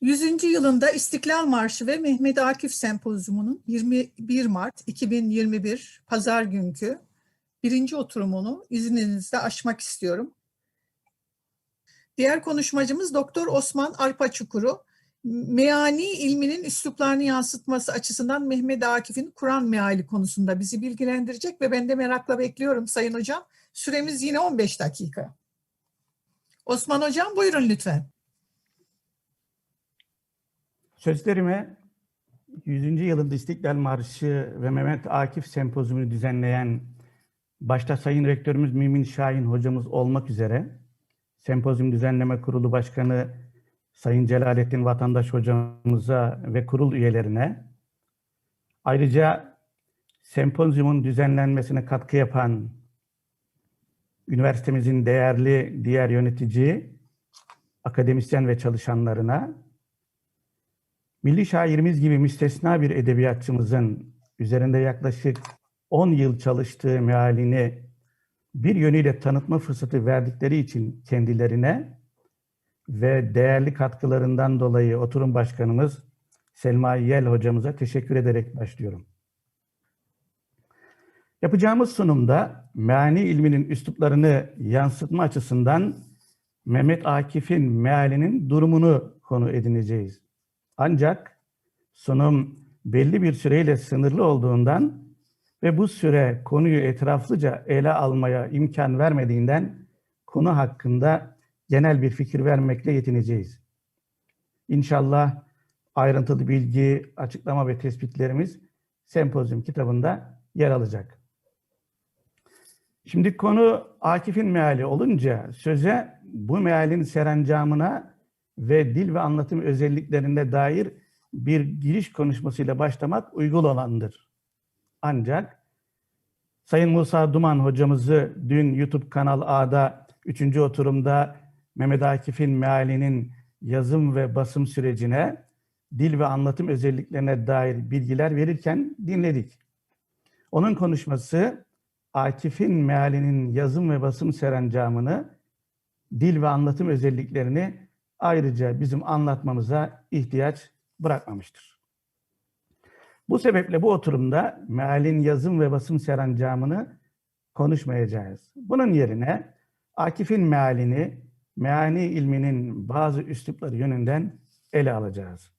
100. yılında İstiklal Marşı ve Mehmet Akif Sempozyumu'nun 21 Mart 2021 Pazar günkü birinci oturumunu izninizle açmak istiyorum. Diğer konuşmacımız Doktor Osman Arpaçukuru, meani ilminin üsluplarını yansıtması açısından Mehmet Akif'in Kur'an meali konusunda bizi bilgilendirecek ve ben de merakla bekliyorum Sayın Hocam. Süremiz yine 15 dakika. Osman Hocam buyurun lütfen. Sözlerime 100. yılında İstiklal Marşı ve Mehmet Akif Sempozyumunu düzenleyen başta Sayın Rektörümüz Mümin Şahin hocamız olmak üzere Sempozyum Düzenleme Kurulu Başkanı Sayın Celalettin Vatandaş hocamıza ve kurul üyelerine ayrıca sempozyumun düzenlenmesine katkı yapan üniversitemizin değerli diğer yönetici, akademisyen ve çalışanlarına Milli şairimiz gibi müstesna bir edebiyatçımızın üzerinde yaklaşık 10 yıl çalıştığı mealini bir yönüyle tanıtma fırsatı verdikleri için kendilerine ve değerli katkılarından dolayı oturum başkanımız Selma Yel hocamıza teşekkür ederek başlıyorum. Yapacağımız sunumda meani ilminin üsluplarını yansıtma açısından Mehmet Akif'in mealinin durumunu konu edineceğiz. Ancak sunum belli bir süreyle sınırlı olduğundan ve bu süre konuyu etraflıca ele almaya imkan vermediğinden konu hakkında genel bir fikir vermekle yetineceğiz. İnşallah ayrıntılı bilgi, açıklama ve tespitlerimiz sempozyum kitabında yer alacak. Şimdi konu Akif'in meali olunca söze bu mealin serencamına ve dil ve anlatım özelliklerine dair bir giriş konuşmasıyla başlamak uygun olandır. Ancak Sayın Musa Duman hocamızı dün YouTube Kanal A'da 3. oturumda Mehmet Akif'in mealinin yazım ve basım sürecine, dil ve anlatım özelliklerine dair bilgiler verirken dinledik. Onun konuşması Akif'in mealinin yazım ve basım serencamını, dil ve anlatım özelliklerini ayrıca bizim anlatmamıza ihtiyaç bırakmamıştır. Bu sebeple bu oturumda mealin yazım ve basım serencamını konuşmayacağız. Bunun yerine Akif'in mealini, meani ilminin bazı üslupları yönünden ele alacağız.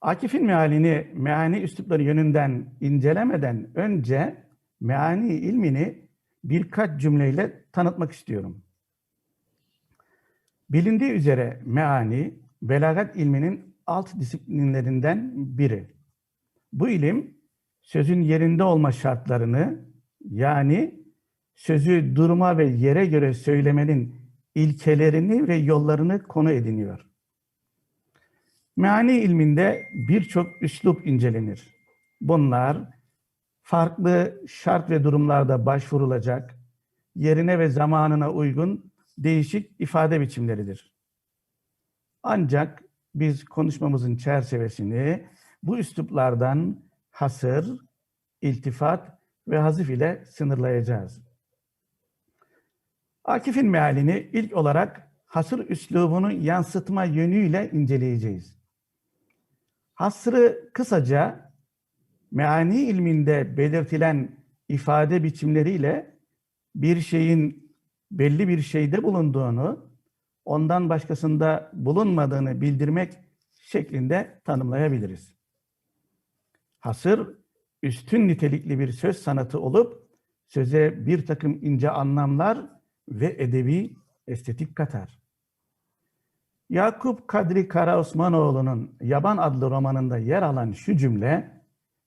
Akif'in mealini, meani üslupları yönünden incelemeden önce meani ilmini birkaç cümleyle tanıtmak istiyorum. Bilindiği üzere meani, belagat ilminin alt disiplinlerinden biri. Bu ilim, sözün yerinde olma şartlarını, yani sözü duruma ve yere göre söylemenin ilkelerini ve yollarını konu ediniyor. Meani ilminde birçok üslup incelenir. Bunlar farklı şart ve durumlarda başvurulacak, yerine ve zamanına uygun değişik ifade biçimleridir. Ancak biz konuşmamızın çerçevesini bu üsluplardan hasır, iltifat ve hazif ile sınırlayacağız. Akif'in mealini ilk olarak hasır üslubunu yansıtma yönüyle inceleyeceğiz. Hasrı kısaca meani ilminde belirtilen ifade biçimleriyle bir şeyin belli bir şeyde bulunduğunu, ondan başkasında bulunmadığını bildirmek şeklinde tanımlayabiliriz. Hasır, üstün nitelikli bir söz sanatı olup, söze bir takım ince anlamlar ve edebi estetik katar. Yakup Kadri Karaosmanoğlu'nun Yaban adlı romanında yer alan şu cümle,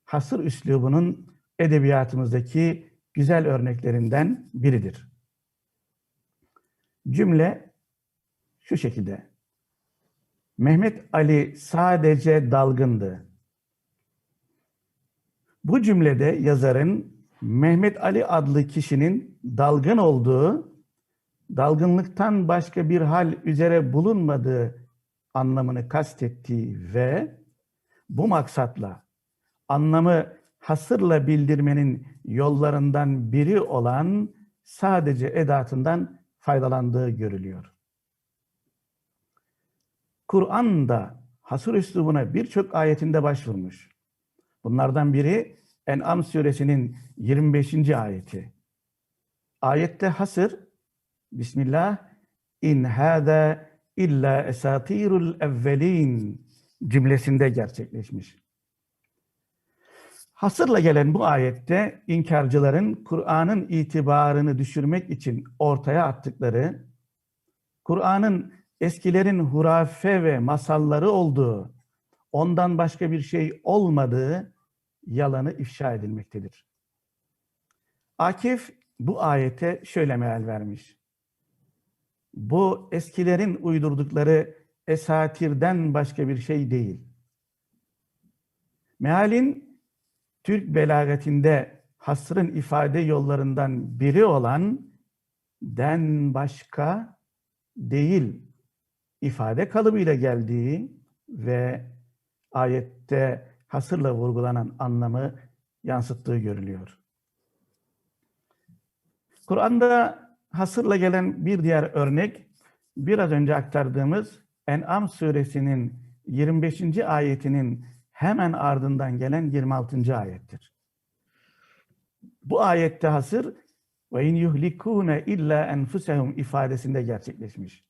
hasır üslubunun edebiyatımızdaki güzel örneklerinden biridir. Cümle şu şekilde. Mehmet Ali sadece dalgındı. Bu cümlede yazarın Mehmet Ali adlı kişinin dalgın olduğu, dalgınlıktan başka bir hal üzere bulunmadığı anlamını kastettiği ve bu maksatla anlamı hasırla bildirmenin yollarından biri olan sadece edatından faydalandığı görülüyor. Kur'an'da hasır üslubuna birçok ayetinde başvurmuş. Bunlardan biri En'am suresinin 25. ayeti. Ayette hasır Bismillah in hâdâ illa esatirul evvelin cümlesinde gerçekleşmiş. Hasırla gelen bu ayette inkarcıların Kur'an'ın itibarını düşürmek için ortaya attıkları, Kur'an'ın eskilerin hurafe ve masalları olduğu, ondan başka bir şey olmadığı yalanı ifşa edilmektedir. Akif bu ayete şöyle meal vermiş. Bu eskilerin uydurdukları esatirden başka bir şey değil. Mealin Türk belagatinde hasrın ifade yollarından biri olan den başka değil ifade kalıbıyla geldiği ve ayette hasırla vurgulanan anlamı yansıttığı görülüyor. Kur'an'da hasırla gelen bir diğer örnek biraz önce aktardığımız En'am suresinin 25. ayetinin hemen ardından gelen 26. ayettir. Bu ayette hasır ve in yuhlikune illa enfusehum ifadesinde gerçekleşmiş.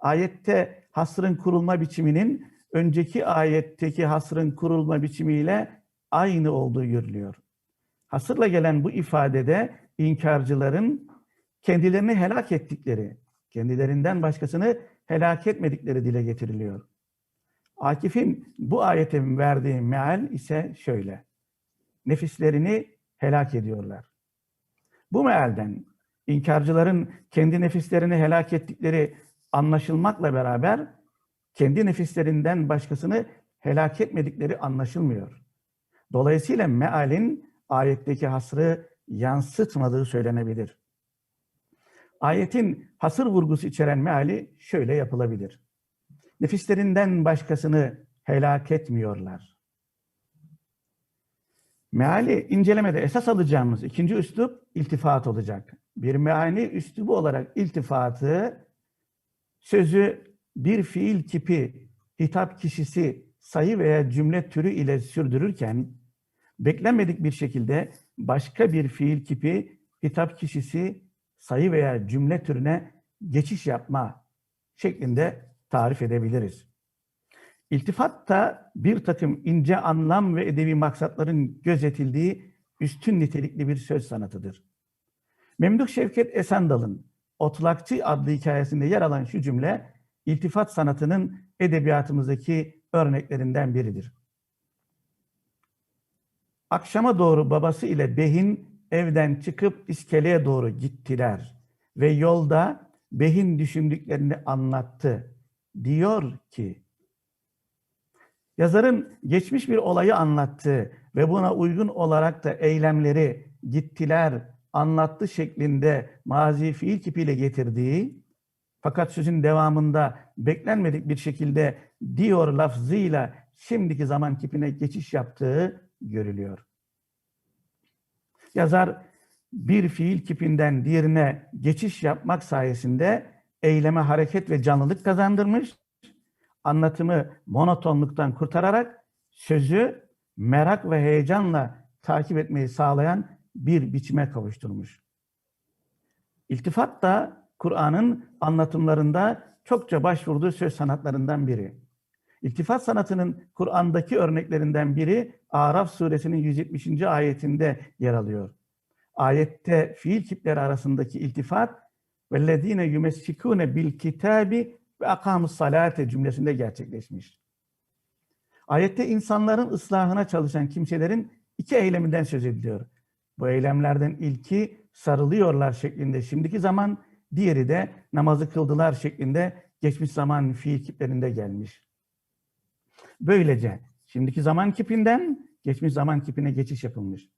Ayette hasrın kurulma biçiminin önceki ayetteki hasrın kurulma biçimiyle aynı olduğu görülüyor. Hasırla gelen bu ifadede inkarcıların kendilerini helak ettikleri, kendilerinden başkasını helak etmedikleri dile getiriliyor. Akif'in bu ayete verdiği meal ise şöyle. Nefislerini helak ediyorlar. Bu mealden inkarcıların kendi nefislerini helak ettikleri anlaşılmakla beraber kendi nefislerinden başkasını helak etmedikleri anlaşılmıyor. Dolayısıyla mealin ayetteki hasrı yansıtmadığı söylenebilir. Ayetin hasır vurgusu içeren meali şöyle yapılabilir. Nefislerinden başkasını helak etmiyorlar. Meali incelemede esas alacağımız ikinci üslup iltifat olacak. Bir meani üslubu olarak iltifatı sözü bir fiil kipi, hitap kişisi, sayı veya cümle türü ile sürdürürken beklenmedik bir şekilde başka bir fiil kipi, hitap kişisi, sayı veya cümle türüne geçiş yapma şeklinde tarif edebiliriz. İltifat da bir takım ince anlam ve edebi maksatların gözetildiği üstün nitelikli bir söz sanatıdır. Memduh Şevket Esendal'ın Otlakçı adlı hikayesinde yer alan şu cümle, iltifat sanatının edebiyatımızdaki örneklerinden biridir. Akşama doğru babası ile Behin evden çıkıp iskeleye doğru gittiler ve yolda Behin düşündüklerini anlattı. Diyor ki, yazarın geçmiş bir olayı anlattığı ve buna uygun olarak da eylemleri gittiler, anlattı şeklinde mazi fiil kipiyle getirdiği fakat sözün devamında beklenmedik bir şekilde diyor lafzıyla şimdiki zaman kipine geçiş yaptığı görülüyor. Yazar bir fiil kipinden diğerine geçiş yapmak sayesinde eyleme hareket ve canlılık kazandırmış, anlatımı monotonluktan kurtararak sözü merak ve heyecanla takip etmeyi sağlayan bir biçime kavuşturmuş. İltifat da Kur'an'ın anlatımlarında çokça başvurduğu söz sanatlarından biri. İltifat sanatının Kur'an'daki örneklerinden biri Araf suresinin 170. ayetinde yer alıyor. Ayette fiil kipleri arasındaki iltifat bil kitabi ve akamus salate cümlesinde gerçekleşmiş. Ayette insanların ıslahına çalışan kimselerin iki eyleminden söz ediliyor. Bu eylemlerden ilki sarılıyorlar şeklinde şimdiki zaman, diğeri de namazı kıldılar şeklinde geçmiş zaman fiil kiplerinde gelmiş. Böylece şimdiki zaman kipinden geçmiş zaman kipine geçiş yapılmış.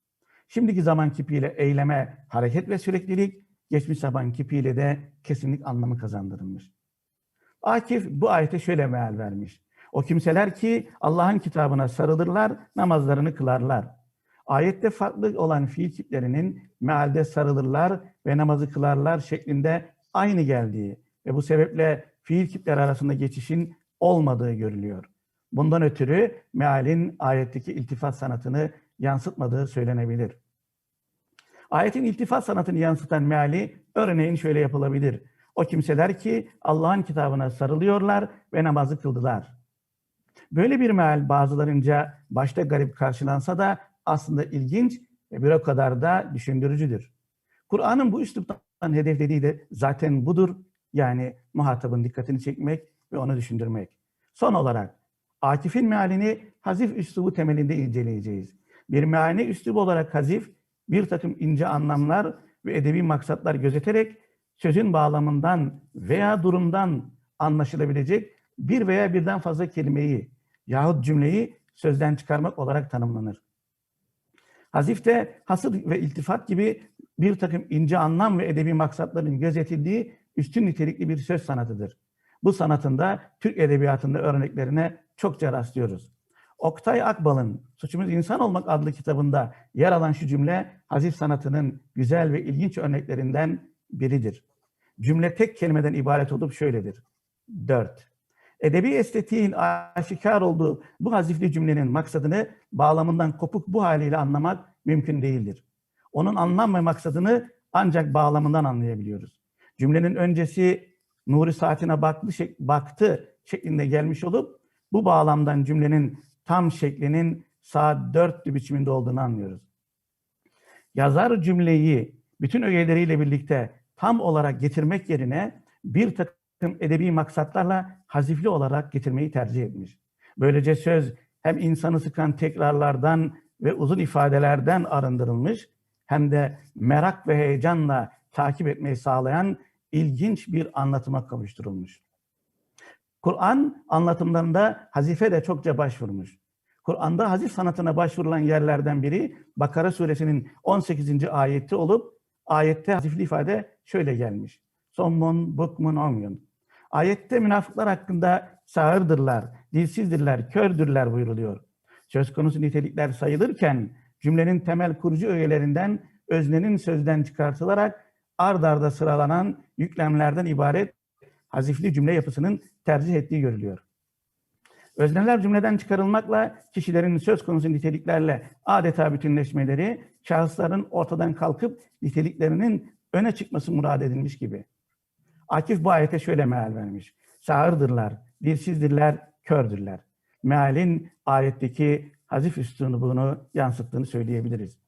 Şimdiki zaman kipiyle eyleme hareket ve süreklilik, geçmiş zaman kipiyle de kesinlik anlamı kazandırılmış. Akif bu ayete şöyle meal vermiş. O kimseler ki Allah'ın kitabına sarılırlar, namazlarını kılarlar. Ayette farklı olan fiil kiplerinin mealde sarılırlar ve namazı kılarlar şeklinde aynı geldiği ve bu sebeple fiil kipler arasında geçişin olmadığı görülüyor. Bundan ötürü mealin ayetteki iltifat sanatını yansıtmadığı söylenebilir. Ayetin iltifat sanatını yansıtan meali örneğin şöyle yapılabilir. O kimseler ki Allah'ın kitabına sarılıyorlar ve namazı kıldılar. Böyle bir meal bazılarınca başta garip karşılansa da aslında ilginç ve bir o kadar da düşündürücüdür. Kur'an'ın bu üsluptan hedeflediği de zaten budur. Yani muhatabın dikkatini çekmek ve onu düşündürmek. Son olarak Akif'in mealini hazif üslubu temelinde inceleyeceğiz. Bir mealini üslubu olarak hazif, bir takım ince anlamlar ve edebi maksatlar gözeterek sözün bağlamından veya durumdan anlaşılabilecek bir veya birden fazla kelimeyi yahut cümleyi sözden çıkarmak olarak tanımlanır. Hazifte hasır ve iltifat gibi bir takım ince anlam ve edebi maksatların gözetildiği üstün nitelikli bir söz sanatıdır. Bu sanatında Türk edebiyatında örneklerine çokça rastlıyoruz. Oktay Akbal'ın Suçumuz İnsan Olmak adlı kitabında yer alan şu cümle hazif sanatının güzel ve ilginç örneklerinden biridir. Cümle tek kelimeden ibaret olup şöyledir. 4. Edebi estetiğin aşikar olduğu bu hazifli cümlenin maksadını bağlamından kopuk bu haliyle anlamak mümkün değildir. Onun anlam ve maksadını ancak bağlamından anlayabiliyoruz. Cümlenin öncesi nuri saatine baktı, baktı şeklinde gelmiş olup bu bağlamdan cümlenin tam şeklinin saat dörtlü biçiminde olduğunu anlıyoruz. Yazar cümleyi bütün ögeleriyle birlikte tam olarak getirmek yerine bir takım edebi maksatlarla hazifli olarak getirmeyi tercih etmiş. Böylece söz hem insanı sıkan tekrarlardan ve uzun ifadelerden arındırılmış hem de merak ve heyecanla takip etmeyi sağlayan ilginç bir anlatıma kavuşturulmuş. Kur'an anlatımlarında hazife de çokça başvurmuş. Kur'an'da hazif sanatına başvurulan yerlerden biri Bakara suresinin 18. ayeti olup ayette hazifli ifade şöyle gelmiş. Sommun, bukmun, omyun. Ayette münafıklar hakkında sağırdırlar, dilsizdirler, kördürler buyuruluyor. Söz konusu nitelikler sayılırken cümlenin temel kurucu öğelerinden öznenin sözden çıkartılarak ard arda sıralanan yüklemlerden ibaret hazifli cümle yapısının tercih ettiği görülüyor. Özneler cümleden çıkarılmakla kişilerin söz konusu niteliklerle adeta bütünleşmeleri, şahısların ortadan kalkıp niteliklerinin öne çıkması murad edilmiş gibi. Akif bu ayete şöyle meal vermiş. Sağırdırlar, dilsizdirler, kördürler. Mealin ayetteki hazif üslubunu yansıttığını söyleyebiliriz.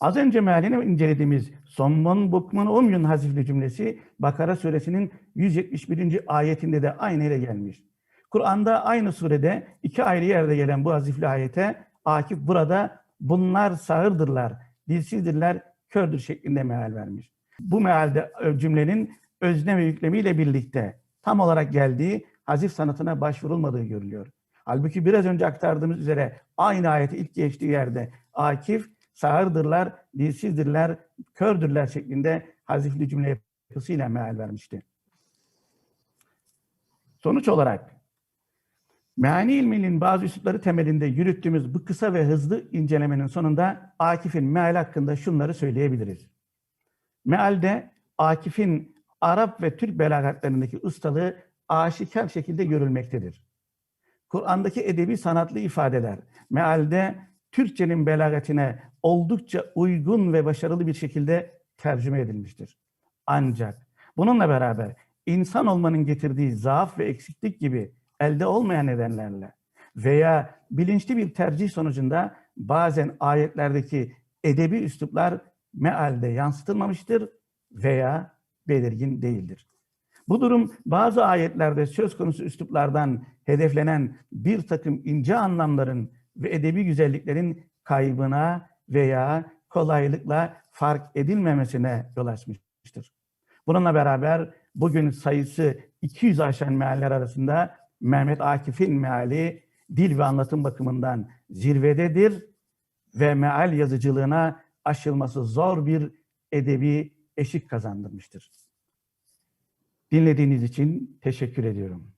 Az önce mealini incelediğimiz sommun bukmun umyun hazifli cümlesi Bakara suresinin 171. ayetinde de aynı yere gelmiş. Kur'an'da aynı surede iki ayrı yerde gelen bu hazifli ayete Akif burada bunlar sağırdırlar, dilsizdirler, kördür şeklinde meal vermiş. Bu mealde cümlenin özne ve yüklemiyle birlikte tam olarak geldiği hazif sanatına başvurulmadığı görülüyor. Halbuki biraz önce aktardığımız üzere aynı ayeti ilk geçtiği yerde Akif sağırdırlar, dilsizdirler, kördürler şeklinde hazifli cümle yapısıyla meal vermişti. Sonuç olarak meani ilminin bazı üslupları temelinde yürüttüğümüz bu kısa ve hızlı incelemenin sonunda Akif'in meal hakkında şunları söyleyebiliriz. Mealde Akif'in Arap ve Türk belagatlarındaki ustalığı aşikar şekilde görülmektedir. Kur'an'daki edebi sanatlı ifadeler mealde Türkçenin belagatine oldukça uygun ve başarılı bir şekilde tercüme edilmiştir. Ancak bununla beraber insan olmanın getirdiği zaaf ve eksiklik gibi elde olmayan nedenlerle veya bilinçli bir tercih sonucunda bazen ayetlerdeki edebi üsluplar mealde yansıtılmamıştır veya belirgin değildir. Bu durum bazı ayetlerde söz konusu üsluplardan hedeflenen bir takım ince anlamların ve edebi güzelliklerin kaybına veya kolaylıkla fark edilmemesine yol açmıştır. Bununla beraber bugün sayısı 200 aşan mealler arasında Mehmet Akif'in meali dil ve anlatım bakımından zirvededir ve meal yazıcılığına aşılması zor bir edebi eşik kazandırmıştır. Dinlediğiniz için teşekkür ediyorum.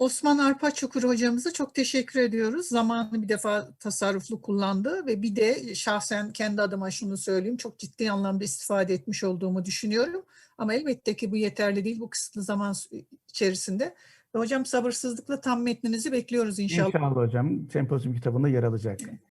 Osman Arpaçukur hocamıza çok teşekkür ediyoruz. Zamanını bir defa tasarruflu kullandı ve bir de şahsen kendi adıma şunu söyleyeyim. Çok ciddi anlamda istifade etmiş olduğumu düşünüyorum. Ama elbette ki bu yeterli değil bu kısıtlı zaman içerisinde. Ve hocam sabırsızlıkla tam metninizi bekliyoruz inşallah. İnşallah hocam sempozyum kitabında yer alacak.